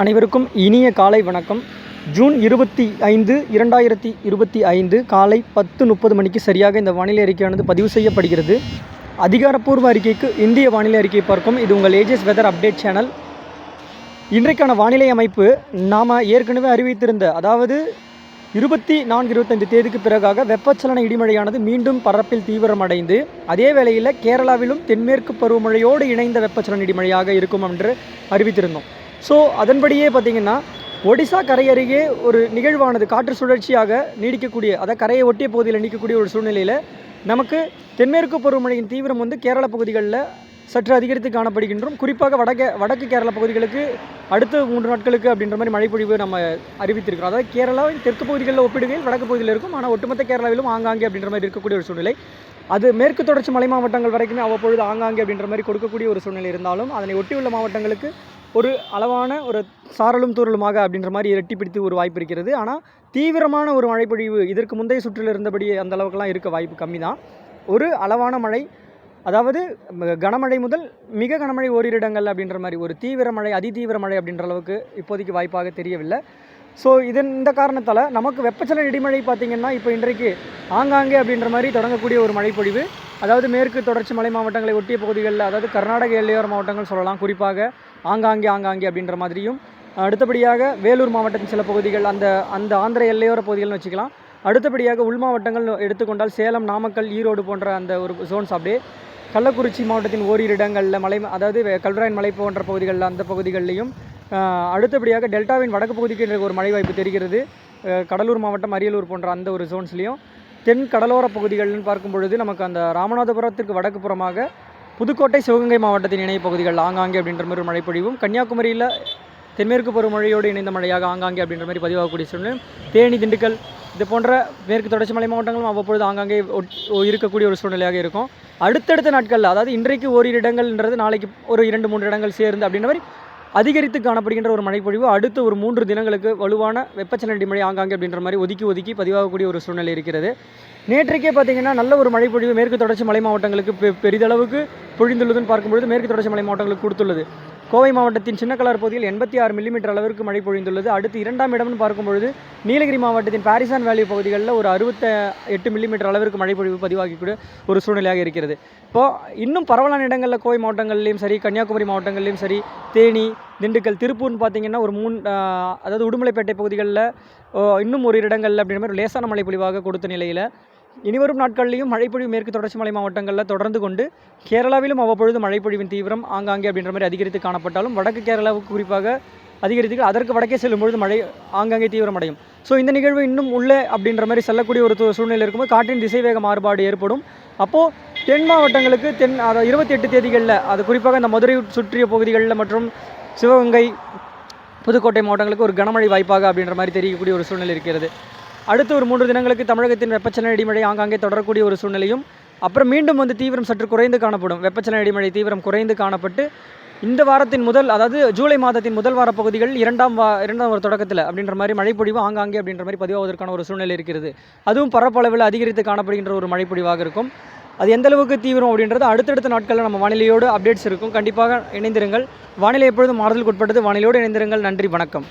அனைவருக்கும் இனிய காலை வணக்கம். ஜூன் இருபத்தி ஐந்து இரண்டாயிரத்தி இருபத்தி ஐந்து காலை பத்து முப்பது மணிக்கு சரியாக இந்த வானிலை அறிக்கையானது பதிவு செய்யப்படுகிறது. அதிகாரப்பூர்வ அறிக்கைக்கு இந்திய வானிலை அறிக்கையை பார்க்கும். இது உங்கள் ஏஜஸ் வெதர் அப்டேட் சேனல் இன்றைக்கான வானிலை அமைப்பு நாம் ஏற்கனவே அறிவித்திருந்த அதாவது இருபத்தி நான்கு இருபத்தஞ்சு தேதிக்கு பிறகாக வெப்பச்சலன இடிமழையானது மீண்டும் பரப்பில் தீவிரமடைந்து அதே வேளையில் கேரளாவிலும் தென்மேற்கு பருவமழையோடு இணைந்த வெப்பச்சலன இடிமழையாக இருக்கும் என்று அறிவித்திருந்தோம். ஸோ அதன்படியே பார்த்திங்கன்னா ஒடிசா கரை அருகே ஒரு நிகழ்வானது காற்று சுழற்சியாக நீடிக்கக்கூடிய அதாவது கரையை ஒட்டிய பகுதியில் நீடிக்கக்கூடிய ஒரு சூழ்நிலையில் நமக்கு தென்மேற்கு பருவமழையின் தீவிரம் வந்து கேரள பகுதிகளில் சற்று அதிகரித்து காணப்படுகின்றோம். குறிப்பாக வடக்கு வடக்கு கேரள பகுதிகளுக்கு அடுத்த மூன்று நாட்களுக்கு அப்படின்ற மாதிரி மழைப்பொழிவு நம்ம அறிவித்திருக்கிறோம். அதாவது கேரளாவின் தெற்கு பகுதிகளில் ஒப்பிடுகையில் வடக்கு பகுதியில் இருக்கும் ஆனால் ஒட்டுமொத்த கேரளாவிலும் ஆங்காங்கே அப்படின்ற மாதிரி இருக்கக்கூடிய ஒரு சூழ்நிலை. அது மேற்கு தொடர்ச்சி மலை மாவட்டங்கள் வரைக்குமே அவ்வப்பொழுது ஆங்காங்கே அப்படின்ற மாதிரி கொடுக்கக்கூடிய ஒரு சூழ்நிலை இருந்தாலும் அதனை ஒட்டியுள்ள மாவட்டங்களுக்கு ஒரு அளவான ஒரு சாரலும் தூரலுமாக அப்படின்ற மாதிரி இரட்டி பிடித்து ஒரு வாய்ப்பு இருக்கிறது. ஆனால் தீவிரமான ஒரு மழைப்பொழிவு இதற்கு முந்தைய சுற்றில் இருந்தபடி அந்த அளவுக்குலாம் இருக்க வாய்ப்பு கம்மி தான் ஒரு அளவான மழை அதாவது கனமழை முதல் மிக கனமழை ஓரிரு இடங்கள் அப்படின்ற மாதிரி ஒரு தீவிர மழை அதிதீவிர மழை அப்படின்ற அளவுக்கு இப்போதைக்கு வாய்ப்பாக தெரியவில்லை. ஸோ இதன் இந்த காரணத்தால் நமக்கு வெப்பச்சலன இடிமழை பார்த்திங்கன்னா இப்போ இன்றைக்கு ஆங்காங்கே அப்படின்ற மாதிரி தொடங்கக்கூடிய ஒரு மழைப்பொழிவு. அதாவது மேற்கு தொடர்ச்சி மலை மாவட்டங்களை ஒட்டிய பகுதிகளில் அதாவது கர்நாடக எல்லையோர மாவட்டங்கள் சொல்லலாம். குறிப்பாக ஆங்காங்கே ஆங்காங்கே அப்படின்ற மாதிரியும். அடுத்தபடியாக வேலூர் மாவட்டத்தின் சில பகுதிகள் அந்த அந்த ஆந்திர எல்லையோர பகுதிகள்னு வச்சுக்கலாம். அடுத்தபடியாக உள் மாவட்டங்கள் எடுத்துக்கொண்டால் சேலம் நாமக்கல் ஈரோடு போன்ற அந்த ஒரு ஜோன்ஸ் அப்படியே கள்ளக்குறிச்சி மாவட்டத்தின் ஓரிரு இடங்களில் மலை அதாவது கல்வராயன் மலை போன்ற பகுதிகளில் அந்த பகுதிகளிலையும் அடுத்தபடியாக டெல்டாவின் வடக்கு பகுதிக்கு ஒரு மழை வாய்ப்பு தெரிகிறது. கடலூர் மாவட்டம் அரியலூர் போன்ற அந்த ஒரு ஜோன்ஸ்லேயும் தென் கடலோர பகுதிகள்னு பார்க்கும் பொழுது நமக்கு அந்த ராமநாதபுரத்திற்கு வடக்கு புறமாக புதுக்கோட்டை சிவகங்கை மாவட்டத்தின் இணைய பகுதிகள் ஆங்காங்கே அப்படின்ற மாதிரி ஒரு மழைப்பொழிவும் கன்னியாகுமரியில் தென்மேற்கு பருவமழையோடு இணைந்த மழையாக ஆங்காங்கே அப்படின்ற மாதிரி பதிவாகக்கூடிய சூழ்நிலை. தேனி திண்டுக்கல் இது போன்ற மேற்கு தொடர்ச்சி மலை மாவட்டங்களும் அவ்வப்பொழுது ஆங்காங்கே இருக்கக்கூடிய ஒரு சூழ்நிலையாக இருக்கும். அடுத்தடுத்த நாட்களில் அதாவது இன்றைக்கு ஓரிரு இடங்கள்ன்றது நாளைக்கு ஒரு இரண்டு மூன்று இடங்கள் சேர்ந்து அப்படின்ற மாதிரி அதிகரித்து காணப்படுகின்ற ஒரு மழைப்பொழிவு அடுத்த ஒரு மூன்று தினங்களுக்கு வலுவான வெப்பச்சலண்டி மழை ஆங்காங்கே அப்படின்ற மாதிரி ஒதுக்கி ஒதுக்கி பதிவாகக்கூடிய ஒரு சூழ்நிலை இருக்கிறது. நேற்றைக்கே பார்த்தீங்கன்னா நல்ல ஒரு மழைப்பொழிவு மேற்கு தொடர்ச்சி மலை மாவட்டங்களுக்கு பெ- பெரிதளவுக்கு பொழிந்துள்ளதுன்னு பார்க்கும்பொழுது மேற்கு தொடர்ச்சி மலை மாவட்டங்களுக்கு கொடுத்துள்ளது. கோவை மாவட்டத்தின் சின்னக்கலர் பகுதியில் எண்பத்தி ஆறு மில்லிமீட்டர் அளவிற்கு மழை பொழிந்துள்ளது. அடுத்து இரண்டாம் இடம்னு பார்க்கும்பொழுது நீலகிரி மாவட்டத்தின் பாரிசான் வேலி பகுதிகளில் ஒரு அறுபத்த எட்டு மில்லிமீட்டர் அளவிற்கு மழை பொழிவு பதிவாகக்கூடிய ஒரு சூழ்நிலையாக இருக்கிறது. இப்போது இன்னும் பரவலான இடங்களில் கோவை மாவட்டங்கள்லையும் சரி கன்னியாகுமரி மாவட்டங்கள்லையும் சரி தேனி திண்டுக்கல் திருப்பூர்னு பார்த்தீங்கன்னா ஒரு மூணு அதாவது உடுமலைப்பேட்டை பகுதிகளில் இன்னும் ஒரு இடங்களில் அப்படின்ற மாதிரி ஒரு லேசான மழை பொழிவாக கொடுத்த நிலையில் இனிவரும் நாட்கள்லையும் மழைப்பொழிவு மேற்கு தொடர்ச்சி மலை மாவட்டங்களில் தொடர்ந்து கொண்டு கேரளாவிலும் அவ்வப்பொழுது மழைப்பொழிவின் தீவிரம் ஆங்காங்கே அப்படின்ற மாதிரி அதிகரித்து காணப்பட்டாலும் வடக்கு கேரளாவுக்கு குறிப்பாக அதிகரித்து அதற்கு வடக்கே செல்லும்பொழுது மழை ஆங்காங்கே தீவிரமடையும். ஸோ இந்த நிகழ்வு இன்னும் உள்ளே அப்படின்ற மாதிரி செல்லக்கூடிய ஒரு சூழ்நிலை இருக்கும்போது காற்றின் திசைவேக மாறுபாடு ஏற்படும். அப்போது தென் மாவட்டங்களுக்கு தென் அதாவது இருபத்தி எட்டு தேதிகளில் அது குறிப்பாக இந்த மதுரை சுற்றிய பகுதிகளில் மற்றும் சிவகங்கை புதுக்கோட்டை மாவட்டங்களுக்கு ஒரு கனமழை வாய்ப்பாக அப்படின்ற மாதிரி தெரியக்கூடிய ஒரு சூழ்நிலை இருக்கிறது. அடுத்த ஒரு மூன்று தினங்களுக்கு தமிழகத்தின் வெப்பச்சலன இடிமழை ஆங்காங்கே தொடரக்கூடிய ஒரு சூழ்நிலையும் அப்புறம் மீண்டும் வந்து தீவிரம் சற்று குறைந்து காணப்படும். வெப்பச்சலன இடிமழை தீவிரம் குறைந்து காணப்பட்டு இந்த வாரத்தின் முதல் அதாவது ஜூலை மாதத்தின் முதல் வார பகுதிகள் இரண்டாம் வா இரண்டாம் ஒரு தொடக்கத்தில் அப்படின்ற மாதிரி மழைப்பொழிவு ஆங்காங்கே அப்படின்ற மாதிரி பதிவாவதற்கான ஒரு சூழ்நிலை இருக்கிறது. அதுவும் பரப்பளவில் அதிகரித்து காணப்படுகின்ற ஒரு மழைப்பொழிவாக இருக்கும். அது எந்த அளவுக்கு தீவிரம் அப்படின்றது அடுத்தடுத்த நாட்களில் நம்ம வானிலையோடு அப்டேட்ஸ் இருக்கும். கண்டிப்பாக இணைந்திருங்கள். வானிலை எப்பொழுதும் மாறுதலுக்கு உட்பட்டது. வானிலையோடு இணைந்திருங்கள். நன்றி. வணக்கம்.